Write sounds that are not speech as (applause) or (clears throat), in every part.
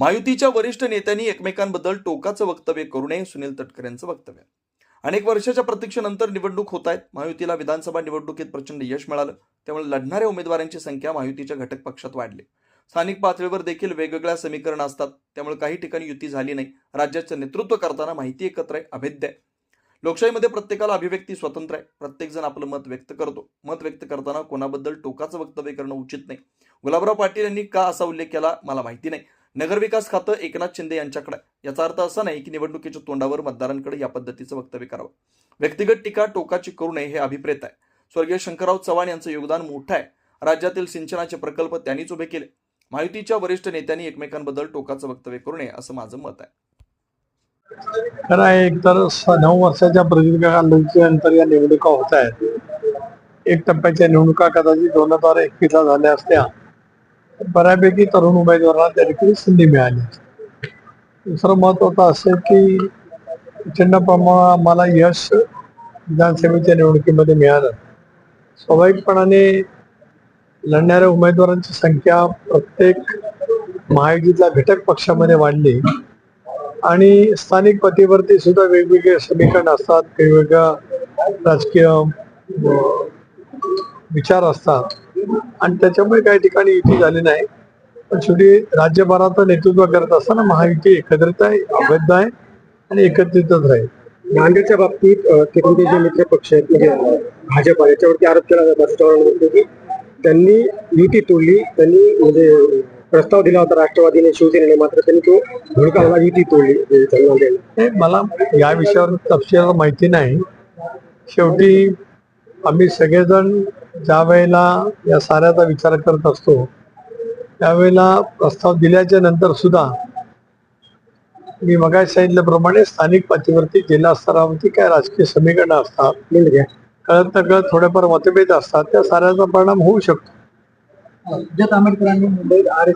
महायुतीच्या वरिष्ठ नेत्यांनी एकमेकांबद्दल टोकाचं वक्तव्य करू नये सुनील तटकरेंचं वक्तव्य. अनेक वर्षाच्या प्रतीक्षेनंतर निवडणूक होत आहेत. महायुतीला विधानसभा निवडणुकीत प्रचंड यश मिळालं. त्यामुळे लढणाऱ्या उमेदवारांची संख्या महायुतीच्या घटक पक्षात वाढली. स्थानिक पातळीवर देखील वेगवेगळ्या समीकरणं असतात. त्यामुळे काही ठिकाणी युती झाली नाही. राज्याचं नेतृत्व करताना माहिती एकत्र आहे. अभेद्य आहे. लोकशाहीमध्ये प्रत्येकाला अभिव्यक्ती स्वतंत्र आहे. प्रत्येकजण आपलं मत व्यक्त करतो. मत व्यक्त करताना कोणाबद्दल टोकाचं वक्तव्य करणं उचित नाही. गुलाबराव पाटील यांनी का असा उल्लेख केला? मला माहिती नाही. नगरविकास खातं एकनाथ शिंदे यांच्याकडे. याचा अर्थ असा नाही की निवडणुकीच्या तोंडावर मतदारांकडे या पद्धतीचं वक्तव्य करावं. व्यक्तिगत टीका टोकाची करू नये हे अभिप्रेत आहे. स्वर्गीय शंकरराव चव्हाण यांचं योगदान मोठं आहे. राज्यातील सिंचनाचे प्रकल्प त्यांनीच उभे केले. महायुतीच्या वरिष्ठ नेत्यांनी एकमेकांबद्दल टोकाचं वक्तव्य करू नये असं माझं मत आहे. खरं आहे एक तर नऊ वर्षाच्या प्रदीर्घकालानंतर या निवडणुका होत आहेत. एक टप्प्याच्या निवडणुका कदाचित दोन हजार एकवीसला झाल्या असत्या. बऱ्यापैकी तरुण उमेदवारांना त्या ठिकाणी संधी मिळाली. दुसरं महत्वाचं असं की प्रचंड प्रमाणात आम्हाला यश विधानसभेच्या निवडणुकीमध्ये मिळालं. स्वाभाविकपणाने लढणाऱ्या उमेदवारांची संख्या प्रत्येक महायुतीतल्या घटक पक्षामध्ये वाढली. आणि स्थानिक पतीवरती सुद्धा वेगवेगळे समीकरण असतात वेगवेगळ्या राजकीय विचार असतात. आणि त्याच्यामुळे काही ठिकाणी युती झाली नाही. पण शेवटी राज्यभराचं नेतृत्व करत असताना महायुती एकत्रित आहे अवैध आहे आणि एकत्रितच राहील. नांदेडच्या बाबतीत तिकडे जे मित्र पक्ष आहेत म्हणजे भाजप याच्यावरती आरोप केला जातो की त्यांनी युती तोडली त्यांनी म्हणजे प्रस्ताव दिला होता राष्ट्रवादीने शिवसेनेने मात्र त्यांनी तो धुडकावला युती तोडली मला या विषयावर तपशील माहिती नाही. शेवटी आम्ही सगळेजण ज्या वेळेला या साऱ्याचा विचार करत असतो त्यावेळेला प्रस्ताव दिल्याच्या नंतर सुद्धा मी मगाशी सांगितल्याप्रमाणे स्थानिक पातळीवरती जिल्हा स्तरावरती काय राजकीय समीकरणं असतात म्हणजे काय? कळत थोडेफार मतभेद असतात त्या साऱ्याचा परिणाम होऊ शकतो सुजात आंबेडकरांनी मुंबईत आर एस?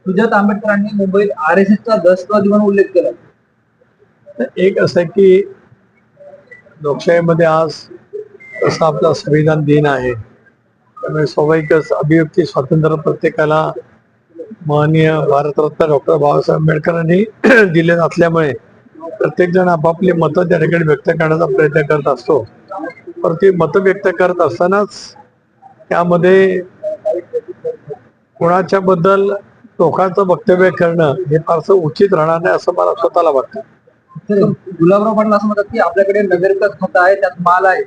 सुजात आंबेडकरांनी मुंबईत आर एस एसचा दहशतवादी म्हणून उल्लेख केला एक असं आहे की लोकशाहीमध्ये आज तसं आपला संविधान दिन आहे त्यामुळे स्वाभाविकच अभिव्यक्ती स्वातंत्र्य प्रत्येकाला माननीय भारतरत्न डॉक्टर बाबासाहेब आंबेडकरांनी (clears throat) दिले असल्यामुळे प्रत्येक जण आपापली मतं त्या ठिकाणी व्यक्त करण्याचा प्रयत्न करत असतो. पण ती मतं व्यक्त करत असतानाच त्यामध्ये कोणाच्या बद्दल टोकाचं वक्तव्य करणं हे फारसं उचित राहणार नाही असं मला स्वतःला वाटतं. गुलाबराव पाटील असं म्हणतात की आपल्याकडे नगरविकास होत आहे त्यात माल आहे.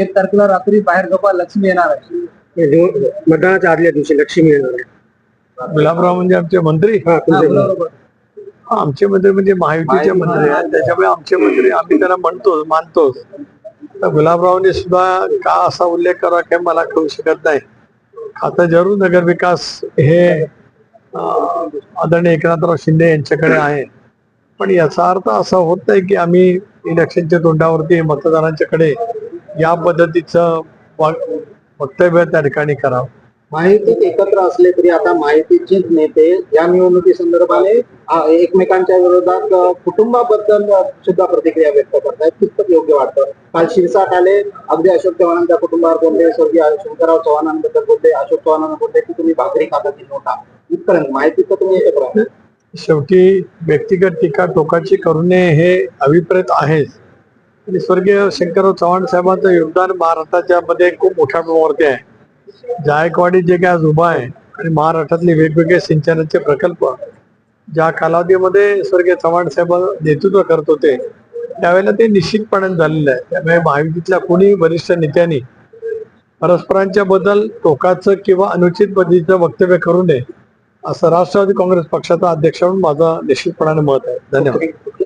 एक तारखेला रात्री बाहेर गप्पा लक्ष्मी येणार आहे. म्हणजे मतदानाच्या आदल्या दिवशी लक्ष्मी येणार आहे. गुलाबराव म्हणजे आमचे मंत्री? हा, हा, तुमचे- आमचे मंत्री म्हणजे महायुतीचे मंत्री. आहेत त्याच्यामुळे आमचे मंत्री आम्ही त्यांना म्हणतो मानतोच. तर गुलाबरावने सुद्धा का असा उल्लेख करा काय मला कळू शकत नाही. आता जरूर नगर विकास हे अं, आदरणीय एकनाथराव शिंदे यांच्याकडे आहे. पण याचा अर्थ असा होत नाही की आम्ही इलेक्शनच्या तोंडावरती मतदारांच्याकडे या पद्धतीचं वाग- वक्तव्य त्या ठिकाणी करावं. माहितीत एकत्र असले तरी आता माहितीचे नेते या निवडणुकी संदर्भाने एकमेकांच्या विरोधात कुटुंबाबद्दल सुद्धा प्रतिक्रिया व्यक्त करतायत. कितपत योग्य वाटतं. काल शिरसाट आले. अगदी अशोक चव्हाणांच्या कुटुंबावर बोलले. स्वर्गीय शंकरराव चव्हाणांबद्दल बोलले. अशोक चव्हाणांना बोलले की तुम्ही भाकरी खाताची नोटा. इथपर्यंत माहिती तर तुम्ही एकत्र. शेवटी व्यक्तिगत टीका टोकाची करू नये हे अभिप्रेत आहेच. आणि स्वर्गीय शंकरराव चव्हाण साहेबांचं योगदान महाराष्ट्राच्या मध्ये खूप मोठ्या प्रमाणावरती आहे. जायकवाडी जे काय आज उभा आहे आणि महाराष्ट्रातले वेगवेगळे सिंचनाचे प्रकल्प ज्या कालावधीमध्ये स्वर्गीय चव्हाण साहेब नेतृत्व करत होते त्यावेळेला ते निश्चितपणे झालेलं आहे. त्यामुळे महायुतीतल्या कोणी वरिष्ठ नेत्यांनी परस्परांच्या बद्दल टोकाचं किंवा अनुचित पद्धतीचं वक्तव्य करू नये असं राष्ट्रवादी काँग्रेस पक्षाचा अध्यक्ष म्हणून माझं निश्चितपणाने मत आहे. धन्यवाद.